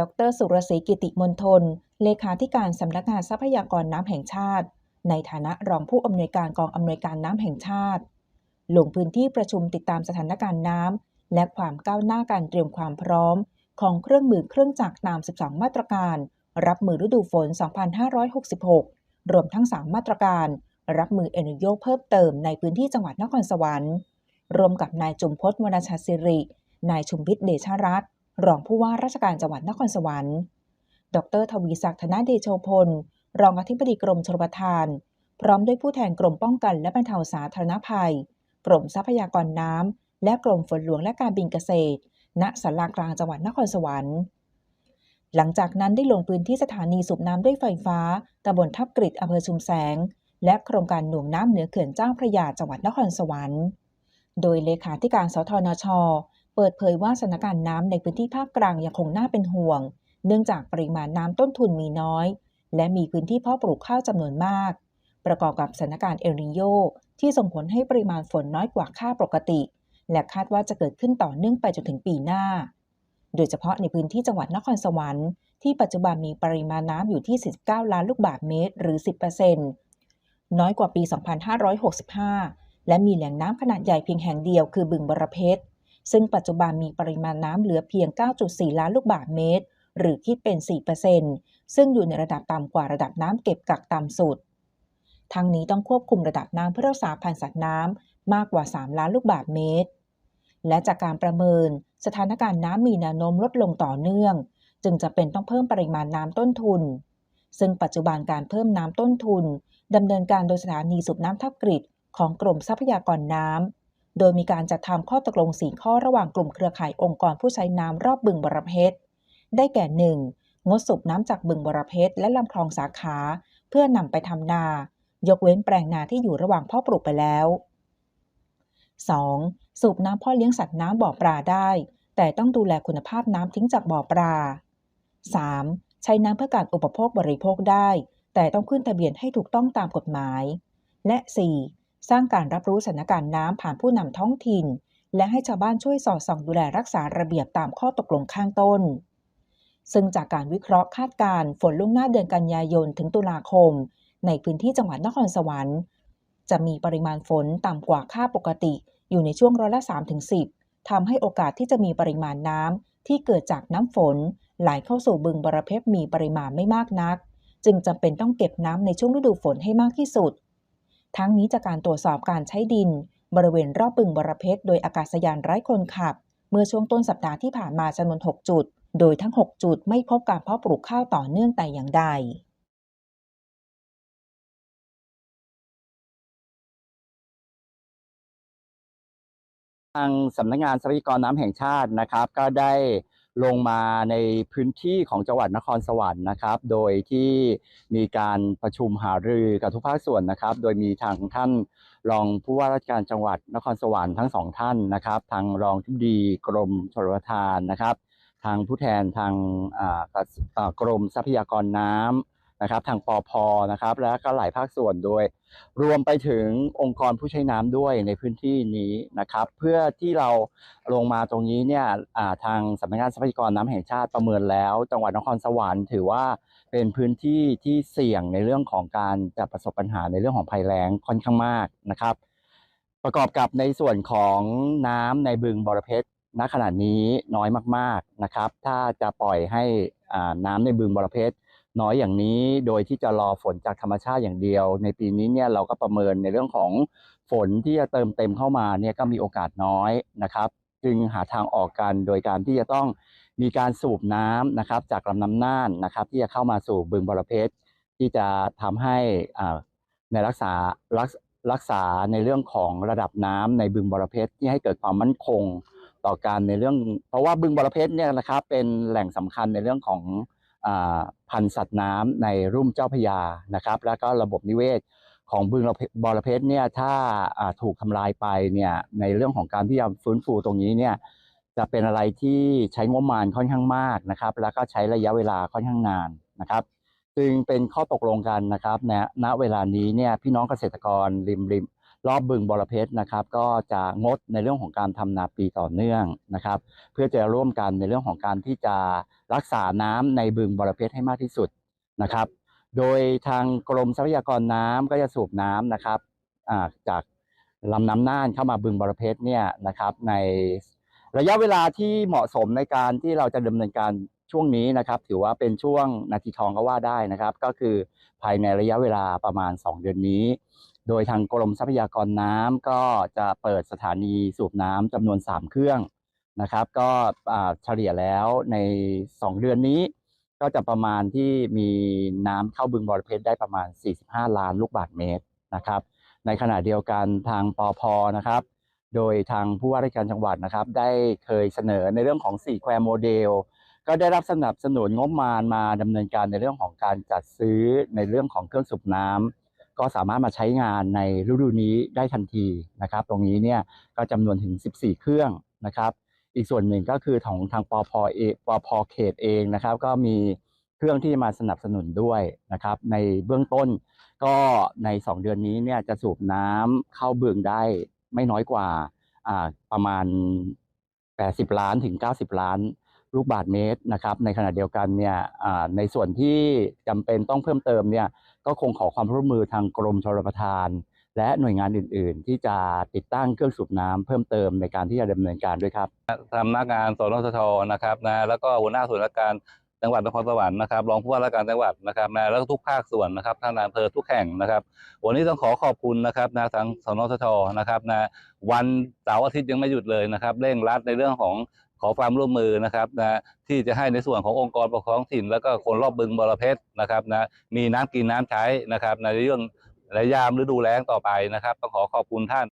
ดร สุรศรีกิติมนทน เลขาธิการสำนักงานทรัพยากรน้ำแห่งชาติ ในฐานะรองผู้อำนวยการกองอำนวยการน้ำแห่งชาติ ลงพื้นที่ประชุมติดตามสถานการณ์น้ำและความก้าวหน้าการเตรียมความพร้อม ของเครื่องมือเครื่องจักรตาม 12 มาตรการ รับมือฤดูฝน 2566 รวมทั้ง 3 มาตรการ รับมือเอนิโยเพิ่มเติมในพื้นที่จังหวัดนครสวรรค์รวมกับนายจุมพจน์วรชาสิริ นายชุมพิษเดชรัตน์ รองผู้ว่าราชการจังหวัดนครสวรรค์ ดรทวีศักดิ์ธนเดโชพล รองอธิบดีกรมชลประทาน พร้อมด้วยผู้แทนกรมป้องกันและบรรเทาสาธารณภัย กรมทรัพยากรน้ำ และกรมฝนหลวงและการบินเกษตรณศาลากลางจังหวัดนครสวรรค์ หลังจากนั้นได้ลงพื้นที่สถานีสูบน้ำด้วยไฟฟ้าตำบลทับกริดอำเภอชุมแสง และโครงการหน่วงน้ำเหนือเขื่อนเจ้าพระยาจังหวัดนครสวรรค์ โดยเลขาธิการสทนช เปิดเผยว่าสถานการณ์น้ำในพื้นที่ภาคกลางยังคงน่าเป็นห่วง เนื่องจากปริมาณน้ำต้นทุนมีน้อย และมีพื้นที่เพาะปลูกข้าวจำนวนมาก ประกอบกับสถานการณ์เอลนิโยที่ส่งผลให้ปริมาณฝนน้อยกว่าค่าปกติ และคาดว่าจะเกิดขึ้นต่อเนื่องไปจนถึงปีหน้า โดยเฉพาะในพื้นที่จังหวัดนครสวรรค์ที่ปัจจุบันมีปริมาณน้ำอยู่ที่ 49 ล้านลูกบาศก์เมตร หรือ 10%น้อยกว่าปี 2565 และมีแหล่งน้ำขนาดใหญ่เพียงแห่งเดียวคือบึงบรเพชร ซึ่งปัจจุบันมีปริมาณน้ำเหลือเพียง 9.4 ล้านลูกบาศก์เมตร หรือคิดเป็น 4%ซึ่งอยู่ในระดับต่ำกว่าระดับน้ำเก็บกักต่ำสุด ทั้งนี้ต้องควบคุมระดับน้ำเพื่อรักษาพันธุ์สัตว์น้ำมากกว่า 3 ล้านลูกบาศก์เมตร และจากการประเมิน สถานการณ์น้ำมีแนวโน้มลดลงต่อเนื่อง จึงจะเป็นต้องเพิ่มปริมาณน้ำต้นทุน ซึ่งปัจจุบันการเพิ่มน้ำต้นทุนดำเนินการโดยสถานีสูบน้ำทับกริดของกรมทรัพยากรน้ำ โดยมีการจัดทำข้อตกลงสีข้อระหว่างกลุ่มเครือข่ายองค์กรผู้ใช้น้ำรอบบึงบรเพชร ได้แก่ 1. งดสูบน้ำจากบึงบรเพชรและลำคลองสาขา เพื่อนำไปทำนา ยกเว้นแปลงนาที่อยู่ระหว่างพ่อปลูกไปแล้ว 2. สูบน้ำพ่อเลี้ยงสัตว์น้ำบ่อปลาได้ แต่ต้องดูแลคุณภาพน้ำทิ้งจากบ่อปลา 3. ใช้น้ำเพื่อการอุปโภคบริโภคได้ แต่ต้องขึ้นทะเบียนให้ถูกต้องตามกฎหมาย และ 4. สร้างการรับรู้สถานการณ์น้ำผ่านผู้นำท้องถิ่น และให้ชาวบ้านช่วยสอดส่องดูแลรักษาระเบียบตามข้อตกลงข้างต้น ซึ่งจากการวิเคราะห์คาดการณ์ฝนล่วงหน้าเดือนกันยายนถึงตุลาคม ในพื้นที่จังหวัดนครสวรรค์ จะมีปริมาณฝนต่ำกว่าค่าปกติ อยู่ในช่วงร้อยละ3ถึง10ทำให้โอกาสที่จะมีปริมาณน้ำที่เกิดจากน้ำฝน ไหลเข้าสู่บึงบรเพชรมีปริมาณไม่มากนัก จึงจำเป็นต้องเก็บน้ำในช่วงฤดูฝนให้มากที่สุด ทั้งนี้จากการตรวจสอบการใช้ดิน บริเวณรอบบึงบรเพชรโดยอากาศยานไร้คนขับ เมื่อช่วงต้นสัปดาห์ที่ผ่านมาจำนวน 6 จุด โดยทั้ง 6 จุดไม่พบการเพาะปลูกข้าวต่อเนื่องแต่อย่างใดทางสำนักงานทรัพยากรน้ำแห่งชาตินะครับ ก็ได้ ลงมาในพื้นที่ของจังหวัดนครสวรรค์นะครับ โดยที่มีการประชุมหารือกับทุกภาคส่วนนะครับ โดยมีทางท่านรองผู้ว่าราชการจังหวัดนครสวรรค์ทั้งสองท่านนะครับ ทางรองทุดีกรมชลประทานนะครับ ทางผู้แทนทางกระอ่ากรมทรัพยากรน้ำ นะครับ ทางปอพนะครับ และก็หลายภาคส่วนโดยรวมไปถึงองค์กรผู้ใช้น้ำด้วยในพื้นที่นี้นะครับ เพื่อที่เราลงมาตรงนี้เนี่ยาทางสำนักงานทรัพยากรน้ำแห่งชาติประเมินแล้ว จังหวัดนครสวรรค์ถือว่าเป็นพื้นที่ที่เสี่ยงในเรื่องของการจะประสบปัญหาในเรื่องของภัยแล้งค่อนข้างมากนะครับ ประกอบกับในส่วนของน้ำในบึงบรเพชรณขณะนี้น้อยมากๆนะครับ ถ้าจะปล่อยให้น้ำในบึงบรเพชร น้อยอย่างนี้โดยที่จะรอฝนจากธรรมชาติอย่างเดียว ในปีนี้เนี่ยเราก็ประเมินในเรื่องของฝนที่จะเติมเต็มเข้ามาเนี่ยก็มีโอกาสน้อยนะครับ จึงหาทางออกกันโดยการที่จะต้องมีการสูบน้ำนะครับ จากลำน้ำน่านนะครับ ที่จะเข้ามาสู่บึงบรเพชรที่จะทำให้อ่าในรักษารักรักษาในเรื่องของระดับน้ำในบึงบรเพชรที่ให้เกิดความมั่นคงต่อการในเรื่อง เพราะว่าบึงบรเพชรเนี่ยนะครับเป็นแหล่งสำคัญในเรื่องของ พันธุ์สัตว์น้ำในรุ่มเจ้าพยานะครับ แล้วก็ระบบนิเวศของบึงบอระเพชรเนี่ยถ้าถูกทำลายไปเนี่ยในเรื่องของการที่จะฟื้นฟูตรงนี้เนี่ยจะเป็นอะไรที่ใช้งบประมาณค่อนข้างมากนะครับ แล้วก็ใช้ระยะเวลาค่อนข้างนานนะครับ จึงเป็นข้อตกลงกันนะครับณณเวลานี้เนี่ยพี่น้องเกษตรกรริมริม รอบบึงบรเพชรนะครับ ก็จะงดในเรื่องของการทำนาปีต่อเนื่องนะครับ เพื่อจะร่วมกันในเรื่องของการที่จะรักษาน้ำในบึงบรเพชรให้มากที่สุดนะครับ โดยทางกรมทรัพยากรน้ำก็จะสูบน้ำนะครับาจากลำน้ำน่านเข้ามาบึงบรเพชรเนี่ยนะครับ ในระยะเวลาที่เหมาะสมในการที่เราจะดำเนินการช่วงนี้นะครับ ถือว่าเป็นช่วงนาทีทองก็ว่าได้นะครับ ก็คือภายในระยะเวลาประมาณ 2 เดือนนี้ โดยทางกรมทรัพยากรน้ำก็จะเปิดสถานีสูบน้ำจำนวน 3 เครื่องนะครับ ก็เฉลี่ยแล้วใน 2 เดือนนี้ ก็จะประมาณที่มีน้ำเข้าบึงบรเพชรได้ประมาณ 45 ล้านลูกบาศก์เมตรนะครับ ในขณะเดียวกันทางปอพนะครับ โดยทางผู้ว่าราชการจังหวัดนะครับ ได้เคยเสนอในเรื่องของ4แควโมเดลก็ได้รับสนับสนุนงบประมาณมาดำเนินการในเรื่องของการจัดซื้อในเรื่องของเครื่องสูบน้ำ ก็สามารถมาใช้งานในฤดูนี้ได้ทันทีนะครับ ตรงนี้เนี่ยก็จำนวนถึง 14 เครื่องนะครับ อีกส่วนหนึ่งก็คือของทางปอพเอปอพเขตเองนะครับ ก็มีเครื่องที่มาสนับสนุนด้วยนะครับ ในเบื้องต้นก็ใน 2 เดือนนี้เนี่ยจะสูบน้ำเข้าบึงได้ไม่น้อยกว่าประมาณ 80 ล้านถึง 90 ล้าน ลูกบาศก์เมตรนะครับ ในขณะเดียวกันเนี่ยในส่วนที่จำเป็นต้องเพิ่มเติมเนี่ยก็คงขอความร่วมมือทางกรมชลประทาน และหน่วยงานอื่น ๆ ที่จะติดตั้งเครื่องสูบน้ำเพิ่มเติมในการที่จะดำเนินการด้วยครับสำนักงานสนทชนะครับนะแล้วก็หัวหน้าส่วนราชการจังหวัดนครสวรรค์นะครับรองผู้ว่าราชการจังหวัดนะครับนะแล้วก็ทุกภาคส่วนนะครับท่านนายอำเภอทุกแห่งนะครับ วันนี้ต้องขอขอบคุณนะครับนะทางสนทชนะครับนะวันเสาร์อาทิตย์ยังไม่หยุดเลยนะครับเร่งรัดในเรื่องของ อความร่วมมือนะครับนะที่จะให้ในส่วนขององค์กรปกครองถิ่น แล้วก็คนรอบบึงบรเพชรนะครับนะมีน้ำกินน้ำใช้นะครับในเรื่องระยามฤดูแล้งต่อไปนะครับต้องขอขอบคุณท่าน